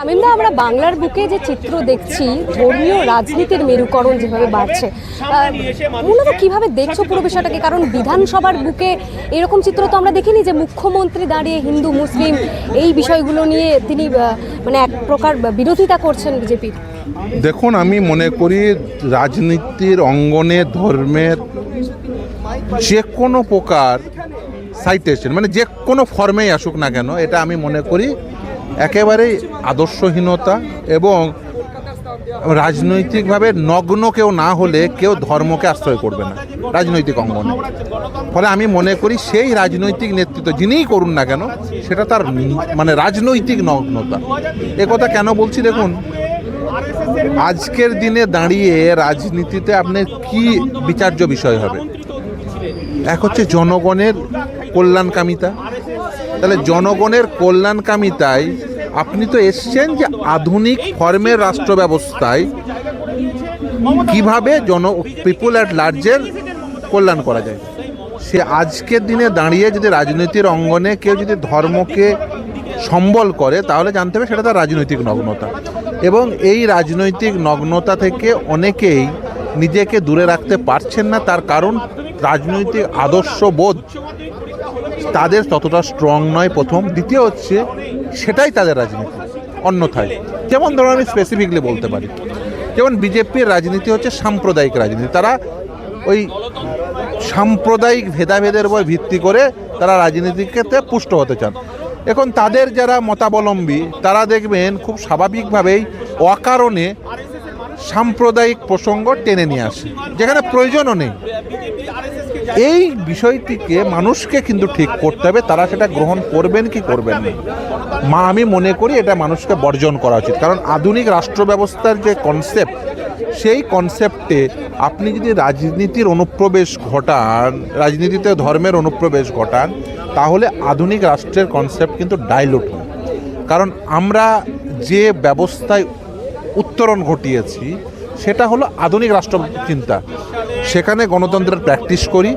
শামীমদা আমরা বাংলার বুকে যে চিত্র দেখছি, ধর্মীয় রাজনীতির মেরুকরণ যেভাবে বাড়ছে মূলত কীভাবে দেখছ পুরো বিষয়টাকে? কারণ বিধানসভার বুকে এরকম চিত্র তো আমরা দেখিনি যে মুখ্যমন্ত্রী দাঁড়িয়ে হিন্দু, মুসলিম এই বিষয়গুলো নিয়ে তিনি মানে এক প্রকার বিরোধিতা করছেন বিজেপির। দেখুন, আমি মনে করি রাজনীতির অঙ্গনে ধর্মের যে কোনো প্রকার সাইটেশন মানে যে কোনো ফর্মেই আসুক না কেন, এটা আমি মনে করি একেবারেই আদর্শহীনতা এবং রাজনৈতিকভাবে নগ্ন কেউ না হলে কেউ ধর্মকে আশ্রয় করবে না, রাজনৈতিক অঙ্গনে। ফলে আমি মনে করি সেই রাজনৈতিক নেতৃত্ব যিনিই করুন না কেন, সেটা তার মানে রাজনৈতিক নগ্নতা। কথা কেন বলছি দেখুন, আজকের দিনে দাঁড়িয়ে রাজনীতিতে আপনার কি বিচার্য বিষয় হবে? এক হচ্ছে জনগণের কল্যাণকামিতা। তাহলে জনগণের কল্যাণকামিতায় আপনি তো এসছেন যে আধুনিক ফর্মের রাষ্ট্র ব্যবস্থায় কীভাবে জন পিপুল অ্যাট লার্জের কল্যাণ করা যায়? সে আজকের দিনে দাঁড়িয়ে যদি রাজনীতির অঙ্গনে কেউ যদি ধর্মকে সম্বল করে, তাহলে জানতে হবে সেটা তার রাজনৈতিক নগ্নতা। এবং এই রাজনৈতিক নগ্নতা থেকে অনেকেই নিজেকে দূরে রাখতে পারছেন না, তার কারণ রাজনৈতিক আদর্শ বোধ তাদের ততটা স্ট্রং নয় প্রথম। দ্বিতীয় হচ্ছে, সেটাই তাদের রাজনীতি, অন্যথায়। যেমন ধরুন আমি স্পেসিফিকলি বলতে পারি, যেমন বিজেপির রাজনীতি হচ্ছে সাম্প্রদায়িক রাজনীতি। তারা ওই সাম্প্রদায়িক ভেদাভেদের উপর ভিত্তি করে তারা রাজনীতিকে পুষ্ট হতে চান। এখন তাদের যারা মতাবলম্বী, তারা দেখবেন খুব স্বাভাবিকভাবেই অকারণে সাম্প্রদায়িক প্রসঙ্গ টেনে নিয়ে আসে, যেখানে প্রয়োজনও নেই। এই বিষয়টিকে মানুষকে কিন্তু ঠিক করতে হবে, তারা সেটা গ্রহণ করবেন কি করবেন মা, আমি মনে করি এটা মানুষকে বর্জন করা উচিত। কারণ আধুনিক রাষ্ট্র ব্যবস্থার যে কনসেপ্ট সেই কনসেপ্টে আপনি যদি রাজনীতির অনুপ্রবেশ ঘটান, রাজনীতিতে ধর্মের অনুপ্রবেশ ঘটান, তাহলে আধুনিক রাষ্ট্রের কনসেপ্ট কিন্তু ডাইলুট হয়। কারণ আমরা যে ব্যবস্থায় উত্তরণ ঘটিয়েছি সেটা হলো আধুনিক রাষ্ট্র চিন্তা সেখানে গণতন্ত্রের প্র্যাকটিস করি,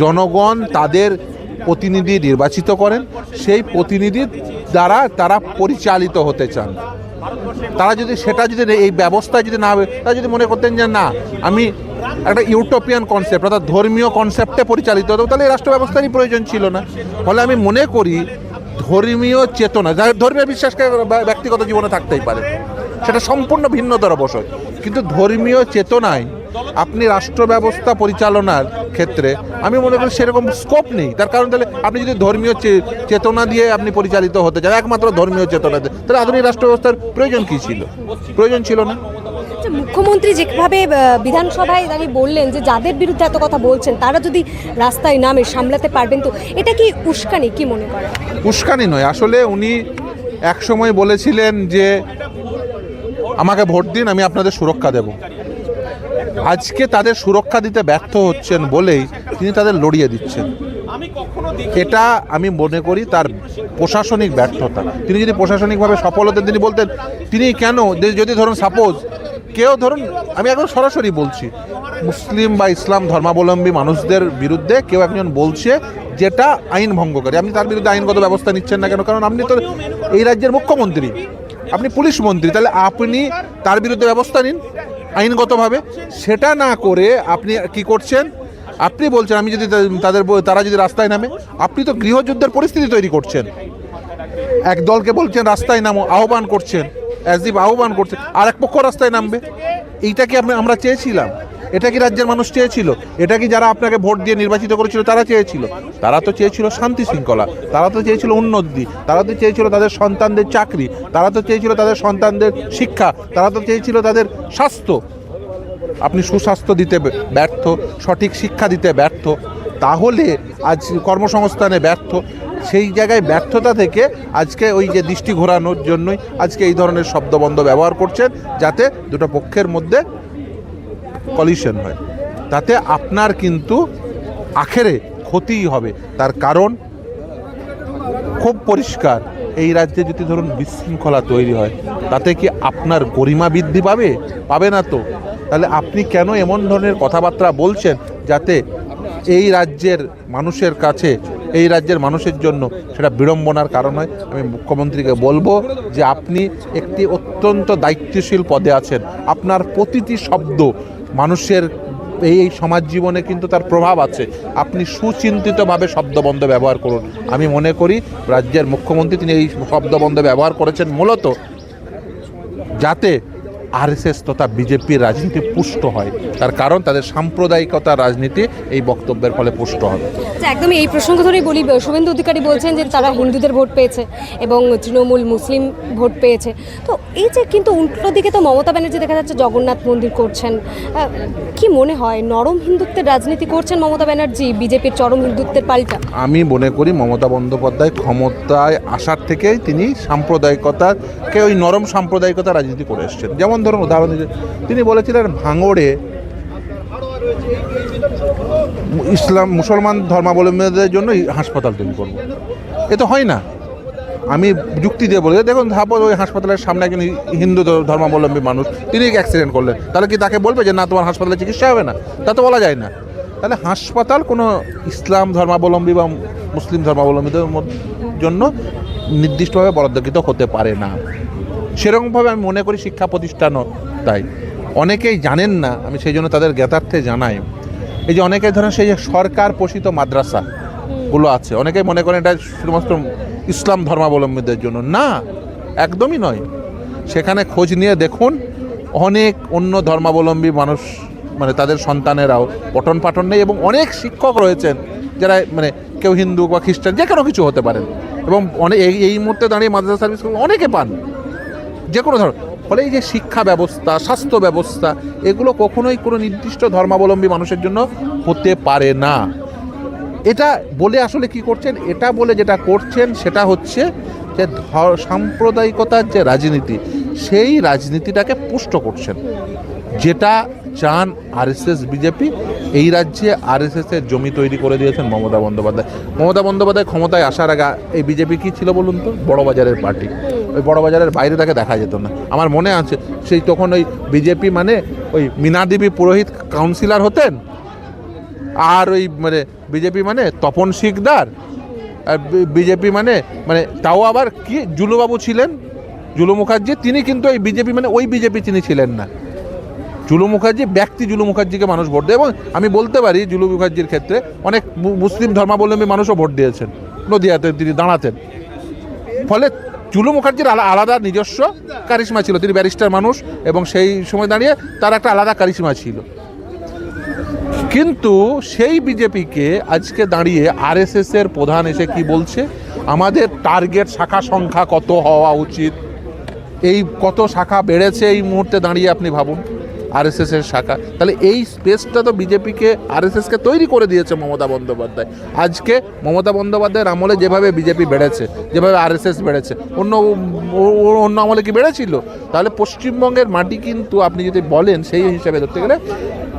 জনগণ তাদের প্রতিনিধি নির্বাচিত করেন, সেই প্রতিনিধির দ্বারা তারা পরিচালিত হতে চান। তারা যদি সেটা যদি এই ব্যবস্থা যদি না তারা যদি মনে করতেন যে না, আমি একটা ইউটোপিয়ান কনসেপ্ট অর্থাৎ ধর্মীয় কনসেপ্টে পরিচালিত হতো তাহলে এই রাষ্ট্র ব্যবস্থারই প্রয়োজন ছিল না। ফলে আমি মনে করি, ধর্মীয় চেতনা, যার ধর্মীয় বিশ্বাসকে ব্যক্তিগত জীবনে থাকতেই পারে সেটা সম্পূর্ণ ভিন্নতর বিষয় কিন্তু ধর্মীয় চেতনায় আপনি রাষ্ট্র ব্যবস্থা পরিচালনার ক্ষেত্রে আমি মনে করি সেরকম স্কোপ নেই। তার কারণ তাহলে আপনি যদি ধর্মীয় চেতনা দিয়ে আপনি পরিচালিত হতে চান একমাত্র ধর্মীয় চেতনা দিয়ে তাহলে আধুনিক রাষ্ট্র ব্যবস্থার প্রয়োজন কী ছিল? প্রয়োজন ছিল না। মুখ্যমন্ত্রী যেভাবে বিধানসভায় দাঁড়িয়ে বললেন যে যাদের বিরুদ্ধে এত কথা বলছেন তারা যদি রাস্তায় নামে সামলাতে পারবেন তো এটা কি উস্কানি কি মনে করেন? উস্কানি নয়। আসলে উনি একসময় বলেছিলেন যে আমাকে ভোট দিন, আমি আপনাদের সুরক্ষা দেব। আজকে তাদের সুরক্ষা দিতে ব্যর্থ হচ্ছেন বলেই তিনি তাদের লড়িয়ে দিচ্ছেন। এটা আমি মনে করি তার প্রশাসনিক ব্যর্থতা। তিনি যদি প্রশাসনিকভাবে সফল হতেন, তিনি বলতেন, তিনি কেন? যদি ধরুন সাপোজ কেউ ধরুন, আমি একদম সরাসরি বলছি, মুসলিম বা ইসলাম ধর্মাবলম্বী মানুষদের বিরুদ্ধে কেউ একজন বলছে যেটা আইন ভঙ্গকারী আপনি তার বিরুদ্ধে আইনগত ব্যবস্থা নিচ্ছেন না কেন? কারণ আপনি তো এই রাজ্যের মুখ্যমন্ত্রী। আপনি পুলিশ মন্ত্রী, তাহলে আপনি তার বিরুদ্ধে ব্যবস্থা নিন, আইনগতভাবে। সেটা না করে আপনি কি করছেন? আপনি বলছেন, আমি যদি তাদের তারা যদি রাস্তায় নামে, আপনি তো গৃহযুদ্ধের পরিস্থিতি তৈরি করছেন। এক দলকে বলছেন, রাস্তায় নামো, আহ্বান করছেন অ্যাজ আহ্বান করছেন আর এক পক্ষ রাস্তায় নামবে। এইটা কি আমরা চেয়েছিলাম। এটা কি রাজ্যের মানুষ চেয়েছিল? এটা কি যারা আপনাকে ভোট দিয়ে নির্বাচিত করেছিল, তারা চেয়েছিল? তারা তো চেয়েছিল শান্তি শৃঙ্খলা, তারা তো চেয়েছিল উন্নতি, তারা তো চেয়েছিল তাদের সন্তানদের চাকরি, তারা তো চেয়েছিল তাদের সন্তানদের শিক্ষা, তারা তো চেয়েছিল তাদের স্বাস্থ্য। আপনি সুস্বাস্থ্য দিতে ব্যর্থ, সঠিক শিক্ষা দিতে ব্যর্থ, তাহলে আজ কর্মসংস্থানে ব্যর্থ, সেই জায়গায় ব্যর্থতা থেকে আজকে ওই যে দৃষ্টি ঘোরানোর জন্যই আজকে এই ধরনের শব্দবন্ধ ব্যবহার করছেন, যাতে দুটো পক্ষের মধ্যে কলিশন হয়। তাতে আপনার কিন্তু আখেরে ক্ষতিই হবে। তার কারণ খুব পরিষ্কার। এই রাজ্যে যদি ধরুন বিশৃঙ্খলা তৈরি হয়, তাতে কি আপনার গরিমা বৃদ্ধি পাবে? পাবে না তো। তাহলে আপনি কেন এমন ধরনের কথাবার্তা বলছেন যাতে এই রাজ্যের মানুষের কাছে, এই রাজ্যের মানুষের জন্য সেটা বিড়ম্বনার কারণ হয়? আমি মুখ্যমন্ত্রীকে বলব যে আপনি একটি অত্যন্ত দায়িত্বশীল পদে আছেন। আপনার প্রতিটি শব্দ মানুষের এই এই সমাজ জীবনে কিন্তু তার প্রভাব আছে। আপনি সুচিন্তিতভাবে শব্দবন্ধ ব্যবহার করুন। আমি মনে করি রাজ্যের মুখ্যমন্ত্রী, তিনি এই শব্দবন্ধ ব্যবহার করেছেন মূলত যাতে আরএসএস তথা বিজেপির রাজনীতি পুষ্ট হয়। তার কারণ তাদের সাম্প্রদায়িকতা রাজনীতি এই বক্তব্যের ফলে পুষ্ট হবে। আচ্ছা একদমই এই প্রসঙ্গ ধরেই বলি শুভেন্দু অধিকারী বলছেন যে তারা হিন্দুদের ভোট পেয়েছে এবং তৃণমূল মুসলিম ভোট পেয়েছে। তো এই যে কিন্তু উল্টো দিকে তো মমতা ব্যানার্জি দেখা যাচ্ছে জগন্নাথ মন্দির করছেন। কি মনে হয় নরম হিন্দুত্বের রাজনীতি করছেন মমতা ব্যানার্জি বিজেপির চরম হিন্দুত্বের পাল্টা? আমি মনে করি মমতা বন্দ্যোপাধ্যায় ক্ষমতায় আসার থেকেই তিনি সাম্প্রদায়িকতাকে ওই নরম সাম্প্রদায়িকতা রাজনীতি করে এসছেন। যেমন ধরুন উদাহরণ দিতে তিনি বলেছিলেন ভাঙড়ে ইসলাম মুসলমান ধর্মাবলম্বীদের জন্য হাসপাতাল তৈরি করব। এ তো হয় না। আমি যুক্তি দিয়ে বলি, দেখুন সাপোজ ওই হাসপাতালের সামনে একজন হিন্দু ধর্মাবলম্বী মানুষ, তিনি অ্যাক্সিডেন্ট করলেন। তাহলে কি তাকে বলবে যে, না, তোমার হাসপাতালে চিকিৎসা হবে না? তা তো বলা যায় না। তাহলে হাসপাতাল কোনো ইসলাম ধর্মাবলম্বী বা মুসলিম ধর্মাবলম্বীদের জন্য নির্দিষ্টভাবে বরাদ্দকৃত হতে পারে না। সেরকমভাবে আমি মনে করি শিক্ষা প্রতিষ্ঠানও তাই। অনেকেই জানেন না, আমি সেই জন্য তাদের জ্ঞাতার্থে জানাই। এই যে অনেকে ধরেন সেই যে সরকার পোষিত মাদ্রাসা গুলো আছে, অনেকেই মনে করেন এটা শুধুমাত্র ইসলাম ধর্মাবলম্বীদের জন্য। না, একদমই নয়। সেখানে খোঁজ নিয়ে দেখুন, অনেক অন্য ধর্মাবলম্বী মানুষ মানে তাদের সন্তানেরাও পঠন পাঠন নেই এবং অনেক শিক্ষক রয়েছেন যারা মানে কেউ হিন্দু বা খ্রিস্টান, যে কোনো কিছু হতে পারেন। এবং অনেক এই মুহূর্তে দাঁড়িয়ে মাদ্রাসা সার্ভিস অনেকে পান। যে কোনো ধরনের ফলে এই যে শিক্ষা ব্যবস্থা, স্বাস্থ্য ব্যবস্থা, এগুলো কখনোই কোনো নির্দিষ্ট ধর্মাবলম্বী মানুষের জন্য হতে পারে না। এটা বলে আসলে কি করছেন? এটা বলে যেটা করছেন সেটা হচ্ছে যে সাম্প্রদায়িকতার যে রাজনীতি, সেই রাজনীতিটাকে পুষ্ট করছেন। যেটা চান আরএসএস, বিজেপি, এই রাজ্যে আরএসএস এর জমি তৈরি করে দিয়েছেন মমতা বন্দ্যোপাধ্যায়। মমতা বন্দ্যোপাধ্যায় ক্ষমতায় আসার আগে এই বিজেপি কি ছিল বলুন তো? বড়বাজারের পার্টি। ওই বড়বাজারের বাইরে তাকে দেখা যেত না। আমার মনে আছে, সেই তখন ওই বিজেপি মানে ওই মীনা দেবী পুরোহিত কাউন্সিলর হতেন, আর ওই মানে বিজেপি মানে তপন শিকদার, আর বিজেপি মানে মানে তাও আবার কি, জুলুবাবু ছিলেন, জুলু মুখার্জি, তিনি কিন্তু ওই বিজেপি মানে ওই বিজেপি তিনি ছিলেন না। জুলু মুখার্জি ব্যক্তি জুলু মুখার্জিকে মানুষ ভোট দেয়, এবং আমি বলতে পারি জুলু মুখার্জির ক্ষেত্রে অনেক মুসলিম ধর্মাবলম্বী মানুষও ভোট দিয়েছেন, নদিয়াতে তিনি দাঁড়াতেন। ফলে জুলু মুখার্জির আলা- আলাদা নিজস্ব কারিশমা ছিল। তিনি ব্যারিস্টার মানুষ এবং সেই সময় দাঁড়িয়ে তার একটা আলাদা কারিশমা ছিল। কিন্তু সেই বিজেপিকে আজকে দাঁড়িয়ে আরএসএস এর প্রধান এসে কি বলছে? আমাদের টার্গেট শাখা সংখ্যা কত হওয়া উচিত? এই কত শাখা বেড়েছে এই মুহূর্তে দাঁড়িয়ে আপনি ভাবুন। আরএসএস এর শাখা। তাহলে এই স্পেসটা তো বিজেপিকে, আরএসএসকে তৈরি করে দিয়েছে মমতা বন্দ্যোপাধ্যায়। আজকে মমতা বন্দ্যোপাধ্যায়ের আমলে যেভাবে বিজেপি বেড়েছে, যেভাবে আরএসএস বেড়েছে, অন্য অন্য আমলে কি বেড়েছিল? তাহলে পশ্চিমবঙ্গের মাটি কিন্তু আপনি যদি বলেন সেই হিসাবে ধরতে গেলে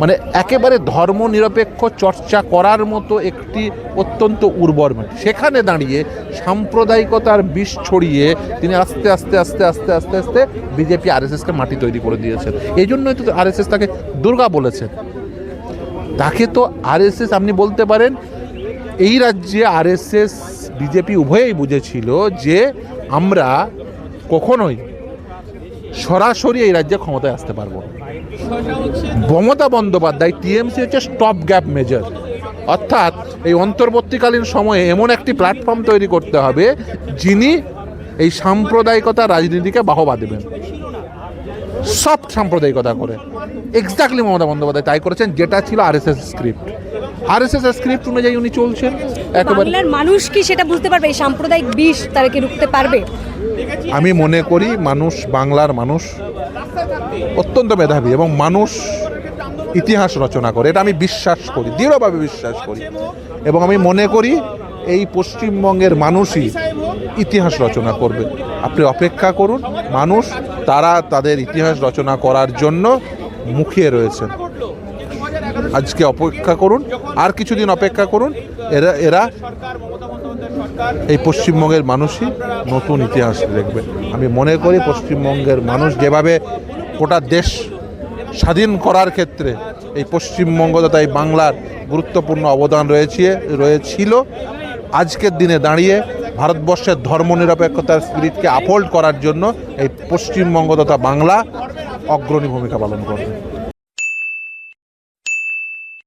মানে একেবারে ধর্মনিরপেক্ষ চর্চা করার মতো একটি অত্যন্ত উর্বর মাটি সেখানে দাঁড়িয়ে সাম্প্রদায়িকতার বিষ ছড়িয়ে তিনি আস্তে আস্তে আস্তে আস্তে আস্তে আস্তে বিজেপি আরএসএসকে মাটি তৈরি করে দিয়েছেন। এই জন্যই তো আরএসএস তাকে দুর্গা বলেছেন। তাকে তো আরএসএস, আপনি বলতে পারেন, এই রাজ্যে আরএসএস, বিজেপি উভয়েই বুঝেছিল যে আমরা কখনোই সরাসরি এই রাজ্যে ক্ষমতায় আসতে পারব। মমতা বন্দ্যোপাধ্যায় টিএমসি হচ্ছে স্টপ গ্যাপ মেজার অর্থাৎ এই অন্তর্বর্তীকালীন সময়ে এমন একটি প্ল্যাটফর্ম তৈরি করতে হবে, যিনি এই সাম্প্রদায়িকতা রাজনীতিকে বাহবা দেবেন। সব সাম্প্রদায়িকতা করে। এক্স্যাক্টলি মমতা বন্দ্যোপাধ্যায় তাই করেছেন, যেটা ছিল আরএসএস স্ক্রিপ্ট আরএসএস স্ক্রিপ্ট অনুযায়ী উনি চলছেন, একেবারে মানুষ কি সেটা বুঝতে পারবে? এই সাম্প্রদায়িক বিষ তারা কি রুখতে পারবে? আমি মনে করি মানুষ, বাংলার মানুষ অত্যন্ত মেধাবী এবং মানুষ ইতিহাস রচনা করে, এটা আমি বিশ্বাস করি, দৃঢ়ভাবে বিশ্বাস করি। এবং আমি মনে করি এই পশ্চিমবঙ্গের মানুষই ইতিহাস রচনা করবে। আপনি অপেক্ষা করুন, মানুষ তারা তাদের ইতিহাস রচনা করার জন্য মুখিয়ে রয়েছেন। আজকে অপেক্ষা করুন, আর কিছুদিন অপেক্ষা করুন, এরা এরা এই পশ্চিমবঙ্গের মানুষই নতুন ইতিহাস দেখবে। আমি মনে করি পশ্চিমবঙ্গের মানুষ যেভাবে গোটা দেশ স্বাধীন করার ক্ষেত্রে এই পশ্চিমবঙ্গ তথা এই বাংলার গুরুত্বপূর্ণ অবদান রয়েছে, রয়েছিল, আজকের দিনে দাঁড়িয়ে ভারতবর্ষের ধর্মনিরপেক্ষতার স্পিরিটকে আপহোল্ড করার জন্য এই পশ্চিমবঙ্গ তথা বাংলা অগ্রণী ভূমিকা পালন করবে।